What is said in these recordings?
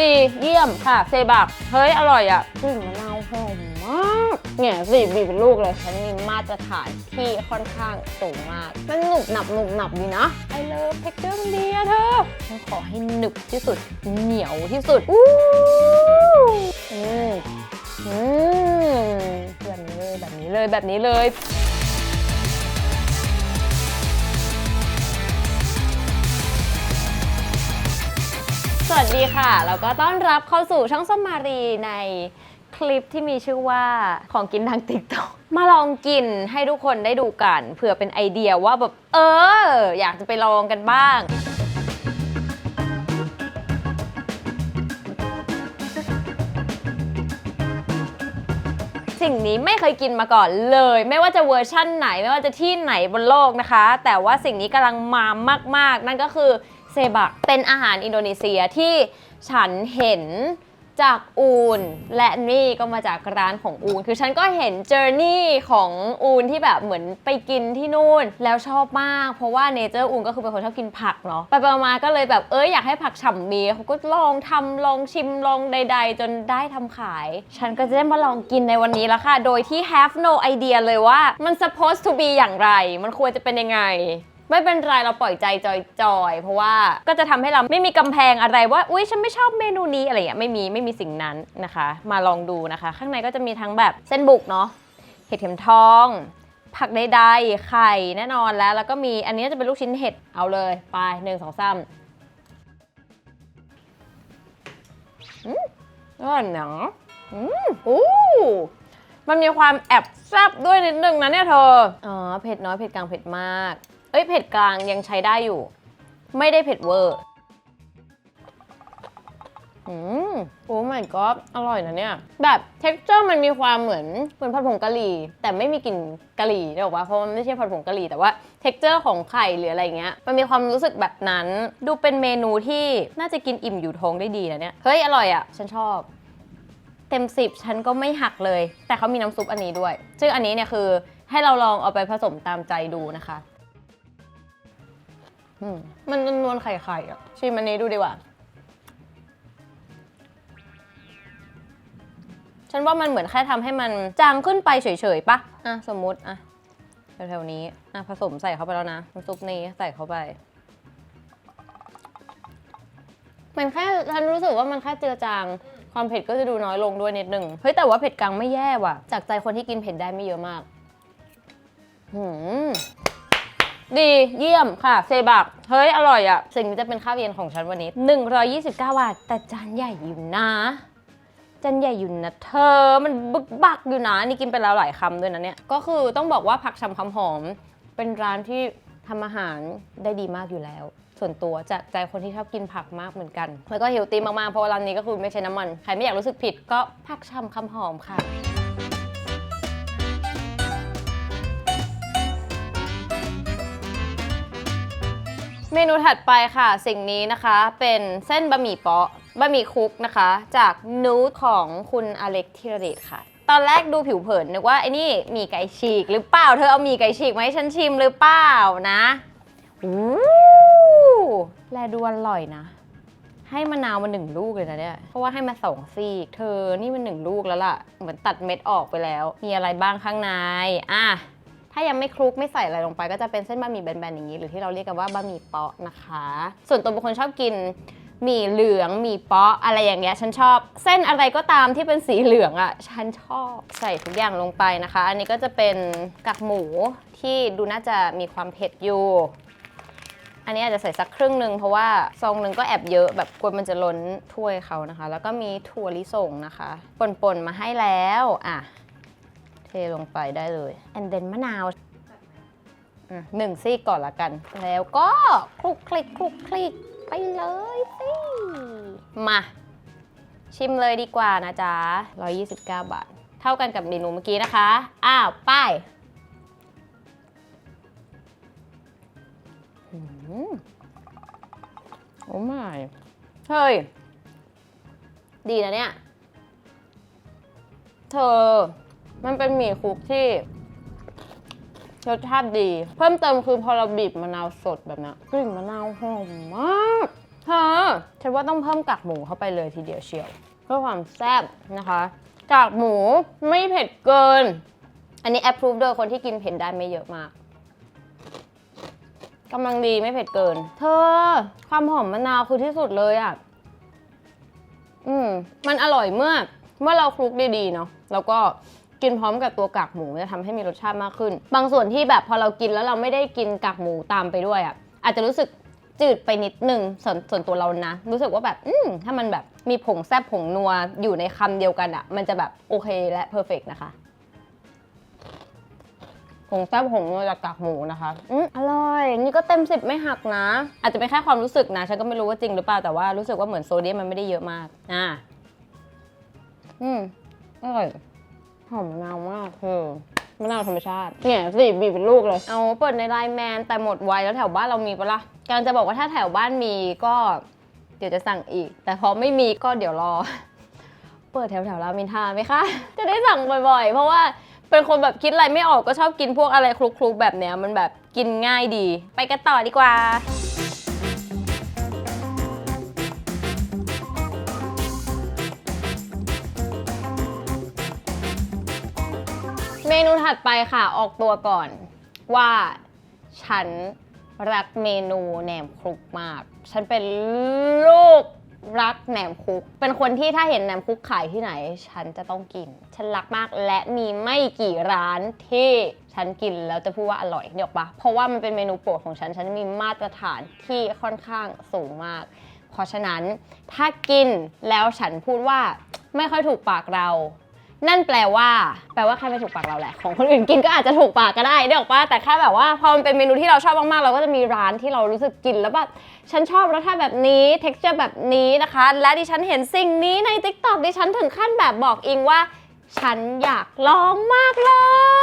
ดีเยี่ยมค่ะ เซบัก เฮ้ย อร่อยอะกลิ่นมะนาวหอมมากเนี่ยสิบีบเป็นลูกเลยฉันมีมาตรฐานที่ค่อนข้างสูงมาก มันหนุบหนับหนุบหนับดีนะไอเลิฟเทคเจอร์มันดีอะเธอฉันขอให้หนึบที่สุดเหนียวที่สุดอู้อืมอืมแบบนี้เลยแบบนี้เลยแบบนี้เลย วัสดีค่ะ แล้วก็ต้อนรับเข้าสู่ช่องสมมารีในคลิปที่มีชื่อว่าของกินทางติ๊กต็อกมาลองกินให้ทุกคนได้ดูกันเผื่อเป็นไอเดียว่าแบบเออ อยากจะไปลองกันบ้าง สิ่งนี้ไม่เคยกินมาก่อนเลย ไม่ว่าจะเวอร์ชั่นไหน ไม่ว่าจะที่ไหนบนโลกนะคะ แต่ว่าสิ่งนี้กำลังมามาก ๆ นั่นก็คือ เซบัก เป็นอาหารอินโดนีเซียที่ฉันเห็นจากอูนและนี่ก็มาจากร้านของอูน คือฉันก็เห็นเจอร์นี่ของอูนที่แบบเหมือนไปกินที่นู่น แล้วชอบมาก เพราะว่าเนเจอร์อูนก็คือเป็นคนชอบกินผักเนาะไปไปมาๆก็เลยแบบเอ้ยอยากให้ผักฉ่ำมีเขาก็ลองทำลองชิมลองใด ๆ จนได้ทำขาย ฉันก็จะได้มาลองกินในวันนี้แล้วค่ะ โดยที่ have no idea เลยว่ามัน supposed to be อย่างไร มันควรจะเป็นยังไง ไม่เป็นไรเราปล่อยใจจอยๆ เพราะว่าก็จะทำให้เราไม่มีกำแพงอะไรว่า อุ้ยฉันไม่ชอบเมนูนี้อะไรอย่างเงี้ยไม่มีไม่มีสิ่งนั้นนะคะ มาลองดูนะคะ ข้างในก็จะมีทั้งแบบเส้นบุกเนาะเห็ดเข็มทอง ผักใดๆไข่แน่นอนแล้ว แล้วก็มีอันนี้จะเป็นลูกชิ้นเห็ดเอาเลยไปหนึ่งสองสามอืมอร่อยหนังอืมอู้มันมีความแอบแซ่บด้วยนิดนึงนะเนี่ยเธอ อ๋อ เผ็ดน้อย เผ็ดกลาง เผ็ดมาก เอ้ยเผ็ดกลางยังใช้ได้อยู่ ไม่ได้เผ็ดเวอร์อืมโอ้ my god อร่อยนะเนี่ย แบบ texture มันมีความเหมือนเหมือนผัดผงกะหรี่ แต่ไม่มีกลิ่นกะหรี่ได้บอกว่าเพราะมันไม่ใช่ผัดผงกะหรี่แต่ว่า texture ของไข่หรืออะไรเงี้ยมันมีความรู้สึกแบบนั้น ดูเป็นเมนูที่น่าจะกินอิ่มอยู่ท้องได้ดีนะเนี่ยเฮ้ยอร่อยอะ่ะ ฉันชอบ เต็มสิบฉันก็ไม่หักเลย แต่เขามีน้ำซุปอันนี้ด้วย ซึ่งอันนี้เนี่ยคือให้เราลองเอาไปผสมตามใจดูนะคะ อืมมันนวลๆไข่ๆอะ ชิมอันนี้ดูดีกว่า ฉันว่ามันเหมือนแค่ทำให้มันจางขึ้นไปเฉยๆปะอะสมมุติอะแถวๆนี้อะผสมใส่เข้าไปแล้วนะน้ำซุปนี้ใส่เข้าไป มันแค่ฉันรู้สึกว่ามันแค่เจือจาง ความเผ็ดก็จะดูน้อยลงด้วยนิดนึงเฮ้ยแต่ว่าเผ็ดกลางไม่แย่ว่ะ จากใจคนที่กินเผ็ดได้ไม่เยอะมากหืม ดีเยี่ยมค่ะ เซบัก เฮ้ย อร่อยอะ่ะ สิ่งนี้จะเป็นข้าวเย็นของฉันวันนี้ 129 บาท แต่จานใหญ่อยู่นะ จานใหญ่อยู่นะเธอ มันบึกบักอยู่นะ นี่กินไปแล้วหลายคำด้วยนะเนี่ย ก็คือต้องบอกว่าผักชำคำหอม เป็นร้านที่ทำอาหารได้ดีมากอยู่แล้ว ส่วนตัวจากใจคนที่ชอบกินผักมากเหมือนกัน แล้วก็เฮลตี้มากๆ เพราะว่าร้านนี้ก็คือไม่ใช้น้ำมัน ใครไม่อยากรู้สึกผิดก็ผักชำคำหอมค่ะ เมนูถัดไปค่ะ สิ่งนี้นะคะเป็นเส้นบะหมี่เปาะบะหมี่คุกนะคะ จากนูดของคุณอเล็กธีรเดชค่ะ ตอนแรกดูผิวเผินนึกว่าไอ้นี่มีไก่ฉีกหรือเปล่าเธอเอามีไก่ฉีกมาให้ฉันชิมหรือเปล่านะอู้แลดูอร่อยนะ ให้มะนาวมาหนึ่งลูกเลยนะเนี่ยเพราะว่าให้มาสองซีก เธอนี่มันหนึ่งลูกแล้วล่ะ เหมือนตัดเม็ดออกไปแล้ว มีอะไรบ้างข้างในอะ ถ้ายังไม่คลุกไม่ใส่อะไรลงไป ก็จะเป็นเส้นบะหมี่แบนๆอย่างนี้ หรือที่เราเรียกกันว่าบะหมี่เปาะนะคะ ส่วนตัวเป็นคนชอบกินหมี่เหลืองหมี่เปาะอะไรอย่างเงี้ยฉันชอบ เส้นอะไรก็ตามที่เป็นสีเหลืองอะ่ะฉันชอบใส่ทุกอย่างลงไปนะคะ อันนี้ก็จะเป็นกากหมูที่ดูน่าจะมีความเผ็ดอยู่อันนี้อาจจะใส่สักครึ่งหนึ่งเพราะว่าซองหนึ่งก็แอบเยอะแบบกลัวมันจะล้นถ้วยเขานะคะ แล้วก็มีถั่วลิสงนะคะป่นๆมาให้แล้วอะ ทลงไปได้เลย and then มะนาวอะหนึ่งซี่ก่อนละกัน แล้วก็คลุกคลิกคลุกคลิกไปเลยสิมา ชิมเลยดีกว่านะจ๊ะ 129 บาท เท่ากันกับเมนูเมื่อกี้นะคะ อ้าวไป้ายโอ้ไม่เฮ้ย ดีนะเนี่ย เธอ มันเป็นหมี่คลุกที่รสชาติดี เพิ่มเติมคือพอเราบีบมะนาวสดแบบนี้กลิ่นมะนาวหอมมากเธอฉันว่าต้องเพิ่มกากหมูเข้าไปเลยทีเดียวเชียว เพื่อความแซ่บนะคะกากหมูไม่เผ็ดเกิน อันนี้แอปพรูฟโดยคนที่กินเผ็ดได้ไม่เยอะมากกำลังดีไม่เผ็ดเกิน เธอ ความหอมมะนาวคือที่สุดเลยอะ อืม มันอร่อยเมื่อ เมื่อเราคลุกดีๆเนาะแล้วก็ กินพร้อมกับตัวกากหมูจะทำให้มีรสชาติมากขึ้น บางส่วนที่แบบพอเรากินแล้วเราไม่ได้กินกากหมูตามไปด้วยอะ่ะอาจจะรู้สึกจืดไปนิดนึงส่วนส่วนตัวเรานะ รู้สึกว่าแบบอืมถ้ามันแบบมีผงแซบผงนัวอยู่ในคำเดียวกันอะ่ะ มันจะแบบโอเคและเพอร์เฟกนะคะผงแซบผงนัวจากกากหมูนะคะอืมอร่อย นี่ก็เต็มสิบไม่หักนะ อาจจะเป็นแค่ความรู้สึกนะ ฉันก็ไม่รู้ว่าจริงหรือเปล่าแต่ว่ารู้สึกว่าเหมือนโซเดียมมันไม่ได้เยอะมาก อ่า อืมอร่อย อมมะนาวมากคือมะนาวธรรมชาติเนี่ยสิบีบเป็นลูกเลย เอาเปิดในไลน์แมนแต่หมดไวแล้วแถวบ้านเรามีปะล่ะกำลังจะบอกว่าถ้าแถวบ้านมีก็เดี๋ยวจะสั่งอีก แต่พอไม่มีก็เดี๋ยวรอ เปิดแถวแถวๆรามินทาไหมคะ จะได้สั่งบ่อยๆ เพราะว่าเป็นคนแบบคิดอะไรไม่ออกก็ชอบกินพวกอะไรคลุกๆแบบเนี้ยมันแบบกินง่ายดี ไปกันต่อดีกว่า เมนูถัดไปค่ะ ออกตัวก่อนว่าฉันรักเมนูแหนมคลุกมาก ฉันเป็นลูกรักแหนมคลุก เป็นคนที่ถ้าเห็นแหนมคลุกขายที่ไหน ฉันจะต้องกิน ฉันรักมากและมีไม่กี่ร้านที่ฉันกินแล้วจะพูดว่าอร่อยเนี่ยหรอกปะเพราะว่ามันเป็นเมนูโปรดของฉัน ฉันมีมาตรฐานที่ค่อนข้างสูงมาก เพราะฉะนั้นถ้ากินแล้วฉันพูดว่าไม่ค่อยถูกปากเรา นั่นแปลว่า แปลว่าแค่ไม่ถูกปากเราแหละ ของคนอื่นกินก็อาจจะถูกปากก็ได้เดี๋ยวป่ะแต่แค่แบบว่าพอมันเป็นเมนูที่เราชอบมากๆ เราก็จะมีร้านที่เรารู้สึกกินแล้วแบบฉันชอบรสชาติแบบนี้เท็กเจอแบบนี้นะคะ และดิฉันเห็นสิ่งนี้ใน t ิ k t o k ดิฉันถึงขั้นแบบบอกอิงว่า ฉันอยากลองมากเล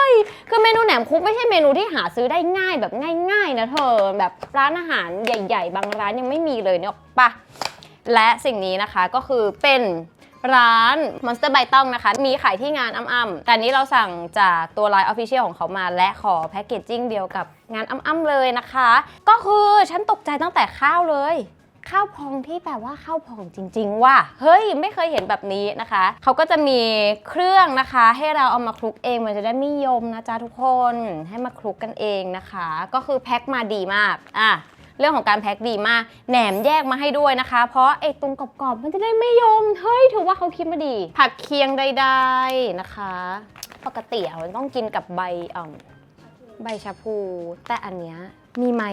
ย คือเมนูแหนมคุกไม่ใช่เมนูที่หาซื้อได้ง่ายแบบง่าย ๆ นะเธอ แบบร้านอาหารใหญ่ ๆ บางร้านยังไม่มีเลยเนี่ยหรอกปะและสิ่งนี้นะคะก็คือเป็น ร้าน Monster b y t o n นะคะ มีขายที่งานอ้ำๆแต่นี้เราสั่งจากตัวไลน์ Official ของเขามา และขอแพคเกจจิ้งเดียวกับงานอ้ำๆเลยนะคะ ก็คือฉันตกใจตั้งแต่ข้าวเลย ข้าวพองที่แปลว่าข้าวพองจริง ๆ ว่า เฮ้ย ไม่เคยเห็นแบบนี้นะคะ เขาก็จะมีเครื่องนะคะ ให้เราเอามาคลุกเองมันจะได้ไม่ยมนะจ๊ะทุกคนให้มาคลุกกันเองนะคะ ก็คือแพ็คมาดีมากอะ เรื่องของการแพ็คดีมาก แหนมแยกมาให้ด้วยนะคะ เพราะไอ้ตรงกรอบๆมันจะได้ไม่ยม เฮ้ย ถือว่าเขาคิดมาดี ผักเคียงใดๆนะคะ ปกติอะมันต้องกินกับใบอ่อมใบชะพู แต่อันเนี้ยมีไหม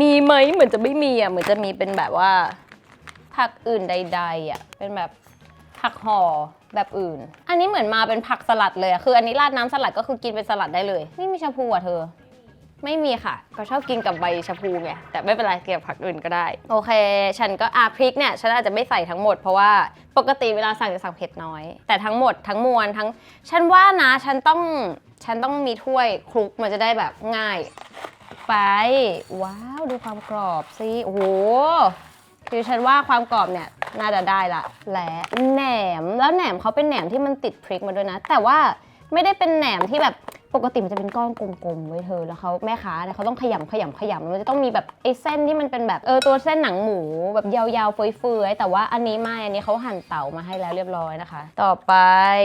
มีไหมเหมือนจะไม่มีอะ เหมือนจะมีเป็นแบบว่า ผักอื่นใด ๆอะ เป็นแบบผักห่อแบบอื่น อันนี้เหมือนมาเป็นผักสลัดเลยอะคืออันนี้ราดน้ำสลัดก็คือกินเป็นสลัดได้เลยไม่มีชะพูอะเธอ ไม่มีค่ะก็ชอบกินกับใบชะพูไงแต่ไม่เป็นไรเกี่ยวกับผักอื่นก็ได้ โอเค ฉันก็อาพริกเนี่ยฉันอาจจะไม่ใส่ทั้งหมดเพราะว่าปกติเวลาสั่งจะสั่งเผ็ดน้อย แต่ทั้งหมดทั้งมวลทั้ง ฉันว่านะฉันต้องฉันต้องมีถ้วยคลุกมันจะได้แบบง่าย ไป ว้าวดูความกรอบสิโอ้โหคือฉันว่าความกรอบเนี่ยน่าจะได้ละและแหนมแล้วแหนมเขาเป็นแหนมที่มันติดพริกมาด้วยนะ แต่ว่า ไม่ได้เป็นแหนมที่แบบปกติมันจะเป็นก้อนกลมๆไว้เธอแล้วเขาแม่ค้าเนี่ยเขาต้องขยำขยำขยำมันจะต้องมีแบบไอ้เส้นที่มันเป็นแบบเออตัวเส้นหนังหมูแบบยาวๆเฟื่อยๆแต่ว่าอันนี้ไม่อันนี้เขาหั่นเต๋ามาให้แล้วเรียบร้อยนะคะ ต่อไป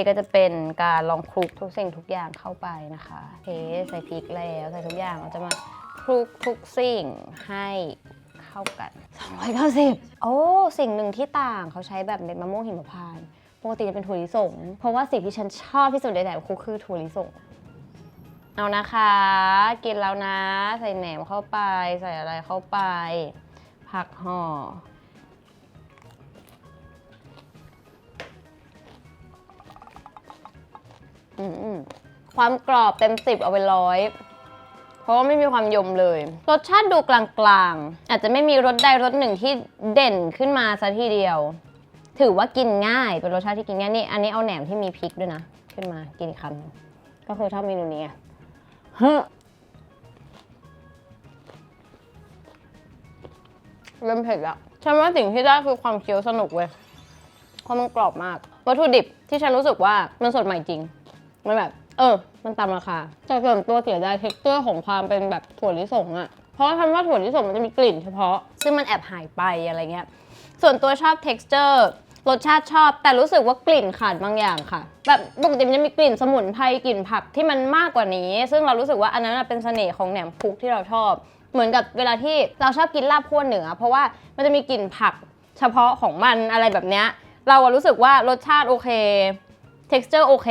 ก็จะเป็นการลองคลุกทุกสิ่งทุกอย่างเข้าไปนะคะเคใส่พริกแล้วใส่ทุกอย่างเราจะมาคลุกทุกสิ่งให้เข้ากัน290โอ้สิ่งหนึ่งที่ต่างเขาใช้แบบเม็ดมะม่วงหิมพานต์ ปกติจะเป็นถั่วลิสง เพราะว่าสิ่งที่ฉันชอบที่สุดในแหนมคุกคือถั่วลิสง เอานะคะ กินแล้วนะ ใส่แหนมเข้าไป ใส่อะไรเข้าไป ผักห่อ ความกรอบเต็มสิบเอาไปร้อยเพราะว่าไม่มีความยมเลย รสชาติดูกลางๆ อาจจะไม่มีรสใดรสหนึ่งที่เด่นขึ้นมาซะทีเดียว ถือว่ากินง่ายเป็นรสชาติที่กินง่ายนี่อันนี้เอาแหนมที่มีพริกด้วยนะ ขึ้นมากินคำหนึ่งก็คือชอบเมนูนี้ไงฮะเริ่มเผ็ดแล้วฉันว่าสิ่งที่ได้คือความเคี้ยวสนุกเว้ยเพราะมันกรอบมาก วัตถุดิบที่ฉันรู้สึกว่ามันสดใหม่จริง มันแบบ เออ มันตามราคาแต่ส่วนตัวเสียดายเท็กเจอร์ของความเป็นแบบถั่วลิสงอะเพราะฉันว่าถั่วลิสงมันจะมีกลิ่นเฉพาะ ซึ่งมันแอบหายไปอะไรเงี้ย ส่วนตัวชอบ texture รสชาติชอบ แต่รู้สึกว่ากลิ่นขาดบางอย่างค่ะ แบบปกติมันจะมีกลิ่นสมุนไพรกลิ่นผักที่มันมากกว่านี้ ซึ่งเรารู้สึกว่าอันนั้นเป็นเสน่ห์ของแหนมคุกที่เราชอบ เหมือนกับเวลาที่เราชอบกินลาบขั้วเหนือ เพราะว่ามันจะมีกลิ่นผักเฉพาะของมันอะไรแบบเนี้ยเราอะรู้สึกว่ารสชาติโอเค texture โอเค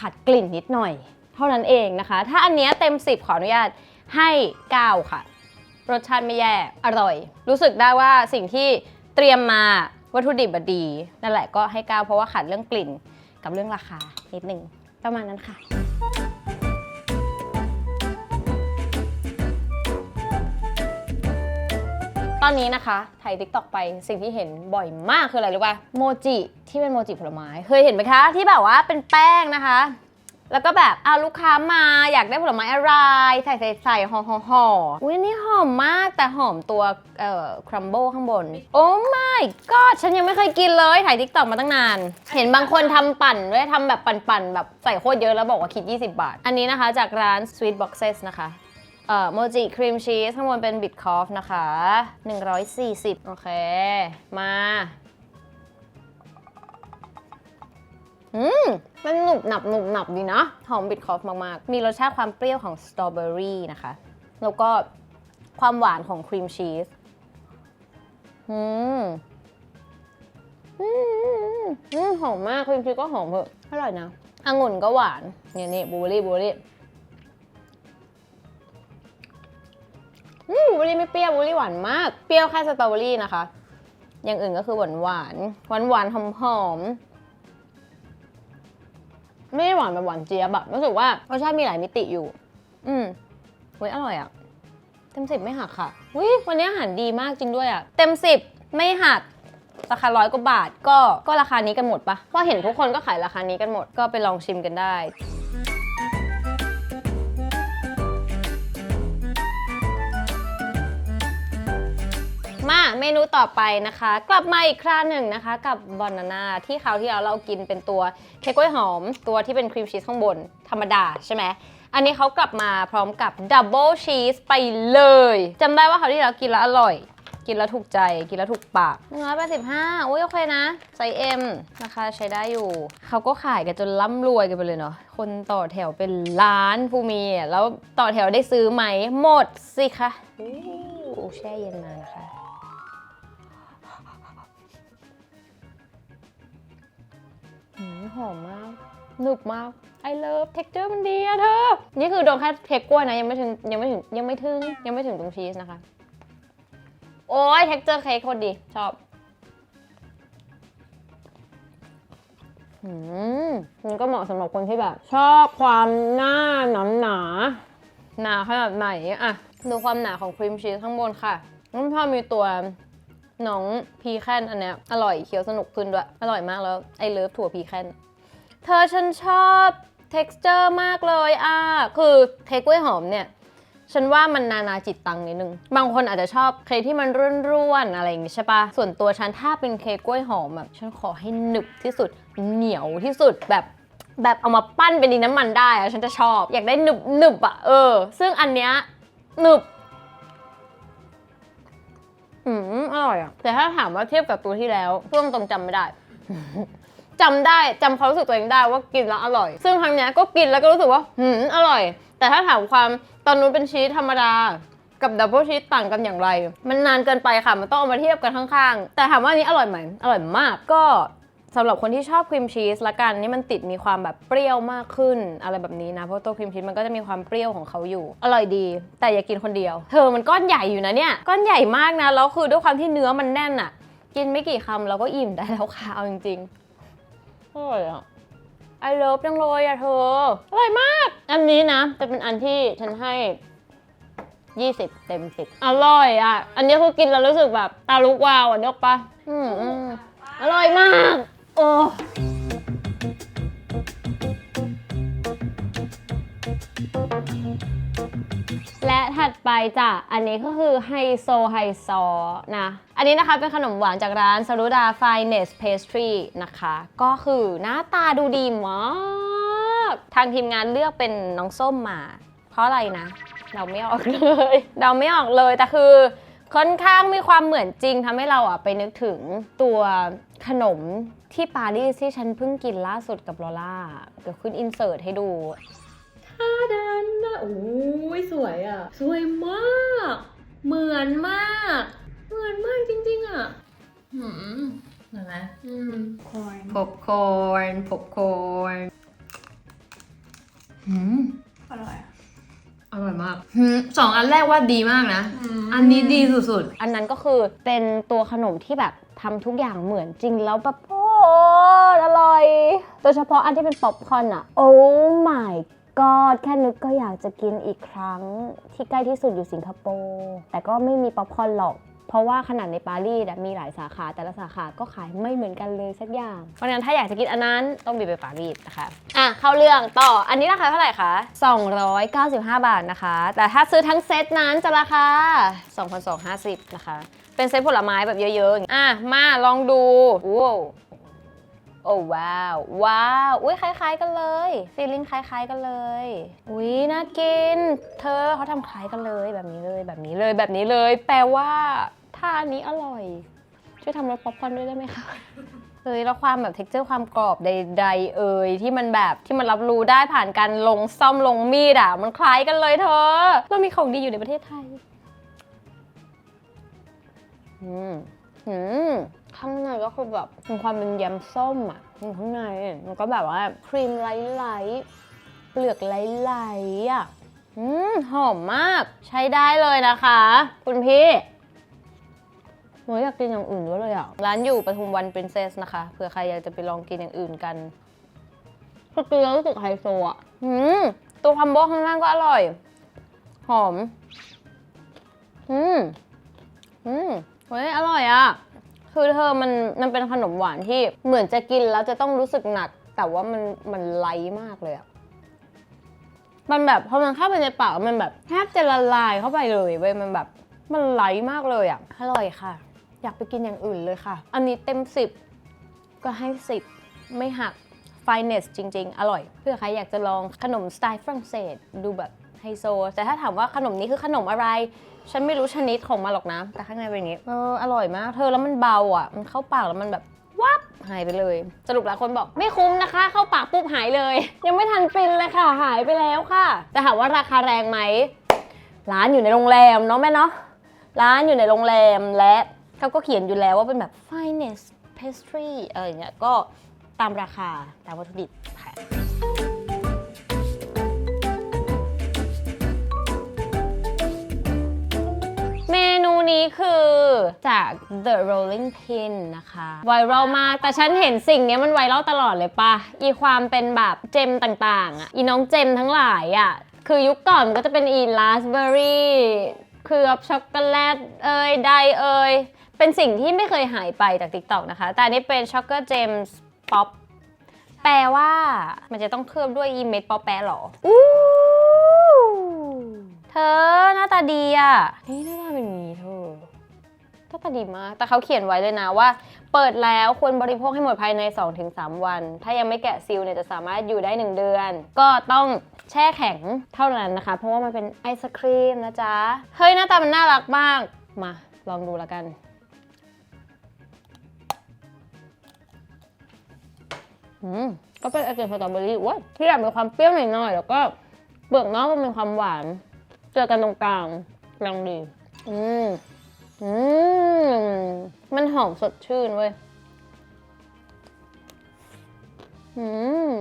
ขาดกลิ่นนิดหน่อย เท่านั้นเองนะคะ ถ้าอันเนี้ยเต็ม 10 ขออนุญาตให้ 9 ค่ะ รสชาติไม่แย่ อร่อย รู้สึกได้ว่าสิ่งที่เตรียมมา วัตถุดิบอะดี นั่นแหละก็ให้9เพราะว่าขาดเรื่องกลิ่นกับเรื่องราคานิดนึงประมาณนั้นค่ะ ตอนนี้นะคะถ่ายทิกตอกไปสิ่งที่เห็นบ่อยมากคืออะไรรู้ป่ะโมจิที่เป็นโมจิผลไม้ เคยเห็นไหมคะ ที่แบบว่าเป็นแป้งนะคะ แล้วก็แบบเอาลูกค้ามาอยากได้ผลไม้อะไร ใส่ใส่ใส่ห่อห่อห่ออุ้ยนี่หอมมากแต่หอมตัวเอ่อครัมเบิลข้างบน โอ้ my god ฉันยังไม่เคยกินเลย ถ่ายทิกตอกมาตั้งนาน เห็นบางคนทำปั่นด้วยทำแบบปั่นๆ แบบใส่โคตรเยอะแล้วบอกว่าคิด 20 บาท อันนี้นะคะจากร้าน Sweet Boxes นะคะเอ่อโมจิครีมชีสข้างบนเป็นบิทคอฟนะคะ 140 โอเค มา อืมมันหนุบหนับหนุบหนับดีนะหอมบิทคอฟมากๆ มีรสชาติความเปรี้ยวของสตรอเบอรี่นะคะ แล้วก็ความหวานของครีมชีสอืมอืมหอมมากครีมชีสก็หอมเหอะอร่อยนะองุ่นก็หวานเนี่ยนี่บลูเบอรี่บลูเบอรี่อืมบลูเบอรี่ไม่เปรี้ยวบลูเบอรี่หวานมาก เปรี้ยวแค่สตรอเบอรี่นะคะ อย่างอื่นก็คือหวานหวานหวานหวานหอมหอม ไม่ได้หวานแบบหวานเจี๊ยบบรู้สึกว่ารสชาติมีหลายมิติอยู่ อืมเฮ้ยอร่อยอะเต็มสิบไม่หักค่ะวิวันนี้อาหารดีมากจริงด้วยอะเต็มสิบไม่หักราคาร้อยกว่าบาทก็ก็ราคานี้กันหมดปะเพราะเห็นทุกคนก็ขายราคานี้กันหมดก็ไปลองชิมกันได้ มาเมนูต่อไปนะคะ กลับมาอีกครั้งหนึ่งนะคะ กับบอนาน่าที่คราวที่แล้วเรากินเป็นตัวเค้กกล้วยหอม ตัวที่เป็นครีมชีสข้างบนธรรมดาใช่ไหมอันนี้เขากลับมาพร้อมกับดับเบิลชีสไปเลยจำได้ว่าคราวที่แล้วกินแล้วอร่อย กินแล้วถูกใจกินแล้วถูกปากหนึ่งร้อยแปดสิบห้าอุ้ยโอเคนะไซส์เอ็มราคาใช้ได้อยู่ เขาก็ขายกันจนร่ำรวยกันไปเลยเนาะคนต่อแถวเป็นล้านผู้มีแล้วต่อแถวได้ซื้อไหมหมดสิคะอู้แช่เย็นมานะคะ หอมมากหนึบมาก I love texture มันดีอะเธอ นี่คือโดนแค่เค้กกล้วยนะ ยังไม่ถึงยังไม่ถึงยังไม่ถึงยังไม่ถึงตรงชีสนะคะ โอ้ย texture เค้กโคตรดี ชอบอืมมันก็เหมาะสำหรับคนที่แบบ ชอบความหน้าหนาหนาหนาขนาดไหนอะดูความหนาของครีมชีสข้างบนค่ะแล้วพอมีตัว น้องพีแคนอันเนี้ยอร่อยเคี้ยวสนุกขึ้นด้วย อร่อยมากแล้วไอเลิฟถั่วพีแคนเธอฉันชอบ texture มากเลยอะคือเค้กกล้วยหอมเนี่ยฉันว่ามันนานาจิตตังนิดนึง บางคนอาจจะชอบเค้กที่มันร่วนๆอะไรอย่างงี้ใช่ปะส่วนตัวฉันถ้าเป็นเค้กกล้วยหอมแบบฉันขอให้หนึบที่สุด เหนียวที่สุดแบบแบบเอามาปั้นเป็นดินน้ำมันได้อะฉันจะชอบ อยากได้หนึบหนึบอะเออ ซึ่งอันเนี้ยหนึบ อืมอร่อยอะแต่ถ้าถามว่าเทียบกับตัวที่แล้วพ่วงตรงจำไม่ได้ จำได้จำความรู้สึกตัวเองได้ว่ากินแล้วอร่อย ซึ่งครั้งเนี้ยก็กินแล้วก็รู้สึกว่าหืมอร่อย แต่ถ้าถามความตอนนู้นเป็นชีสธรรมดา กับดับเบิลชีสต่างกันอย่างไร มันนานเกินไปค่ะ มันต้องเอามาเทียบกันข้างๆ แต่ถามว่าอันนี้อร่อยไหม อร่อยมากก็ สำหรับคนที่ชอบครีมชีสละกันนี่มันติดมีความแบบเปรี้ยวมากขึ้น อะไรแบบนี้นะเพราะตัวครีมชีสมันก็จะมีความเปรี้ยวของเขาอยู่ อร่อยดี แต่อย่ากินคนเดียว เธอมันก้อนใหญ่อยู่นะเนี่ยก้อนใหญ่มากนะแล้วคือด้วยความที่เนื้อมันแน่นอะกินไม่กี่คำเราก็อิ่มได้แล้วค่ะเอาจริงๆอร่อยอะไอเลิฟจังเลยอะเธออร่อยมาก อันนี้นะจะเป็นอันที่ฉันให้ 20 เต็ม 10 อร่อยอะอันนี้คือกินแล้วรู้สึกแบบตาลุกวาวอะนึกปะอืมอืมอร่อยมาก โอ้และถัดไปจ้ะ อันนี้ก็คือไฮโซไฮซอนะ อันนี้นะคะเป็นขนมหวานจากร้าน Saluda Finest Pastry นะคะ ก็คือหน้าตาดูดีมาก ทางทีมงานเลือกเป็นน้องส้มมา เพราะอะไรนะเดาไม่ออกเลยเดาไม่ออกเลย แต่คือค่อนข้างมีความเหมือนจริงทำให้เราอะไปนึกถึงตัวขนม ที่ปารีสที่ฉันเพิ่งกินล่าสุดกับลอล่า เดี๋ยวขึ้นอินเสิร์ตให้ดูท่าดันนะโอ้ยสวยอะ สวยมาก เหมือนมาก เหมือนมากจริงๆอะหืมเห็นไหมอืม corn พบคอนพบคอนหืมอร่อยอะอร่อยมากหืมสองอันแรกว่าดีมากนะ อันนี้ดีสุดอันนั้นก็คือเป็นตัวขนมที่แบบทำทุกอย่างเหมือนจริงแล้วแบบโอ้ อร่อย โดยเฉพาะอันที่เป็นป๊อปคอร์นอะโอ้ my god แค่นึกก็อยากจะกินอีกครั้งที่ใกล้ที่สุดอยู่สิงคโปร์แต่ก็ไม่มีป๊อปคอร์นหรอก เพราะว่าขนาดในปารีสอะมีหลายสาขาแต่ละสาขาก็ขายไม่เหมือนกันเลยสักอย่าง เพราะฉะนั้นถ้าอยากจะกินอันนั้นต้องบินไปปารีสนะคะอะเข้าเรื่องต่ออันนี้ราคาเท่าไหร่คะ 295 บาทนะคะ แต่ถ้าซื้อทั้งเซตนั้นจะราคา 2,250 นะคะ เป็นเซตผลไม้แบบเยอะๆอย่างอะมาลองดูว้าว โอ้ว้าว ว้าว อุ้ยคล้าย ๆ กันเลยฟีลลิ่งคล้าย ๆ กันเลย อุ้ยน่ากิน เธอเขาทำคล้ายกันเลยแบบนี้เลยแบบนี้เลยแบบนี้เลย แปลว่า ถ้าอันนี้อร่อย ช่วยทำรสป๊อปคอร์นด้วยได้ไหมคะเฮ้ยแล้วความแบบเท็กเจอร์ความกรอบใดๆเอ่ยที่มันแบบที่มันรับรู้ได้ผ่านการลงซ่อมลงมีดอะ มันคล้ายกันเลยเธอ เรามีของดีอยู่ในประเทศไทย อืมอืม ข้างในก็คือแบบมีความเป็นยำส้มอะอยู่ข้างในมันก็แบบว่าครีมไหลๆเปลือกไหลๆอะอืมหอมมากใช้ได้เลยนะคะ คุณพี่หนูอยากกินอย่างอื่นด้วยเลยอะ ร้านอยู่ปทุมวันปรินเซสนะคะเผื่อใครอยากจะไปลองกินอย่างอื่นกันคือกินแล้วรู้สึกไฮโซอะอืมตัวคัมโบข้างล่างก็อร่อย หอม อืม อืมเฮ้ย อร่อยอะ่ะ คือเธอมันมันเป็นขนมหวานที่เหมือนจะกินแล้วจะต้องรู้สึกหนัก แต่ว่ามันมันไลท์มากเลยอะ่ะมันแบบพอมันเข้าไปในปากมันแบบแทบจะละลายเข้าไปเลยเว้ยมันแบบมันไลท์มากเลยอะ่ะอร่อยค่ะ อยากไปกินอย่างอื่นเลยค่ะ อันนี้เต็มสิบก็ให้สิบไม่หัก finest จริง ๆ อร่อย เพื่อใครอยากจะลองขนมสไตล์ฝรั่งเศสดูแบบไฮโซ แต่ถ้าถามว่าขนมนี้คือขนมอะไร ฉันไม่รู้ชนิดของมันหรอกนะ แต่ข้างในเป็นอย่างนี้ เออ อร่อยมาก เธอแล้วมันเบาอะ มันเข้าปากแล้วมันแบบวับหายไปเลย สรุปหลายคนบอกไม่คุ้มนะคะ เข้าปากปุ๊บหายเลย ยังไม่ทันฟินเลยค่ะ หายไปแล้วค่ะ แต่ถามว่าราคาแรงไหม ร้านอยู่ในโรงแรมเนาะแม่เนาะ ร้านอยู่ในโรงแรมและเขาก็เขียนอยู่แล้วว่าเป็นแบบ finest pastry อะไรอย่างเงี้ย ก็ตามราคาตามวัตถุดิบ นูนี้คือจาก The Rolling Pin นะคะไวรัลมาก แต่ฉันเห็นสิ่งนี้มันไวรัลตลอดเลยปะอีความเป็นแบบเจมต่างๆอะอีน้องเจมทั้งหลายอะ คือยุคก่อนมันก็จะเป็นอีลาสเบอรี่เคลือบช็อกโกแลตเอยไดเอยเป็นสิ่งที่ไม่เคยหายไปจาก TikTok นะคะ แต่อันนี้เป็นช็อกโกเจมส์ป๊อปแปลว่ามันจะต้องเคลือบด้วยอีเม็ดป๊อปแปะหรออู้ เธอหน้าตาดีอะเฮ้ยหน้าตาเป็นอย่างนี้เธอหน้าตาดีมาก แต่เขาเขียนไว้เลยนะว่า เปิดแล้วควรบริโภคให้หมดภายใน 2-3 วัน ถ้ายังไม่แกะซีลเนี่ยจะสามารถอยู่ได้ 1 เดือน ก็ต้องแช่แข็งเท่านั้นนะคะ เพราะว่ามันเป็นไอศครีมนะจ๊ะ เฮ้ยหน้าตามันน่ารักมาก มาลองดูแล้วกันอืมก็เป็นไอติมสตรอเบอรี่ว้ยที่แบบมีความเปรี้ยวหน่อยๆแล้วก็เปลือกนอกมันมีความหวาน เจอกันตรงกลางกำลังดีอืมอืมมันหอมสดชื่นเว้ยอืม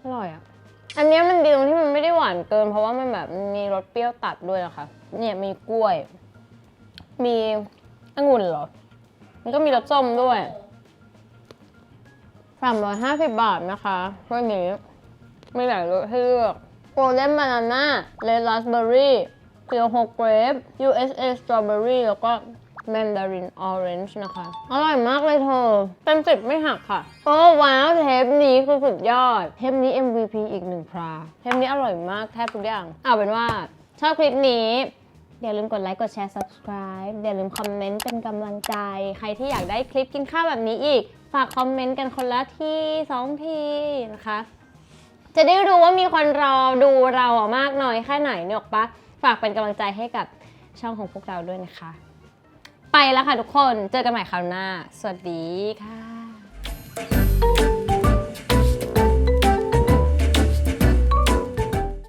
อร่อยอะ อันเนี้ยมันดีตรงที่มันไม่ได้หวานเกิน เพราะว่ามันแบบมีรสเปรี้ยวตัดด้วยนะคะ เนี่ยมีกล้วย มีองุ่นเหรอ มันก็มีรสส้มด้วย350 บาทนะคะถ้วยนี้ ไม่หลายรสให้เลือก โกลเด้นบานาน่าเลดราสเบอร์รี่เคียวโฮเกรฟ USA สตรอเบอรี่แล้วก็แมนดารินออเรนจ์นะคะ อร่อยมากเลยเธอเต็มสิบไม่หักค่ะ โอ้ว้าว เทปนี้คือสุดยอด เทปนี้ MVP อีกหนึ่งคราเทปนี้อร่อยมากแทบทุกอย่าง เอาเป็นว่า ชอบคลิปนี้อย่าลืมกดไลค์ กดแชร์ subscribe อย่าลืมคอมเมนต์เป็นกำลังใจ ใครที่อยากได้คลิปกินข้าวแบบนี้อีก ฝากคอมเมนต์กันคนละที่สองทีนะคะ จะได้รู้ว่ามีคนรอดูเราอะมากน้อยแค่ไหนเนี่ยหรอกปะฝากเป็นกำลังใจให้กับช่องของพวกเราด้วยนะคะ ไปแล้วค่ะทุกคน เจอกันใหม่คราวหน้า สวัสดีค่ะ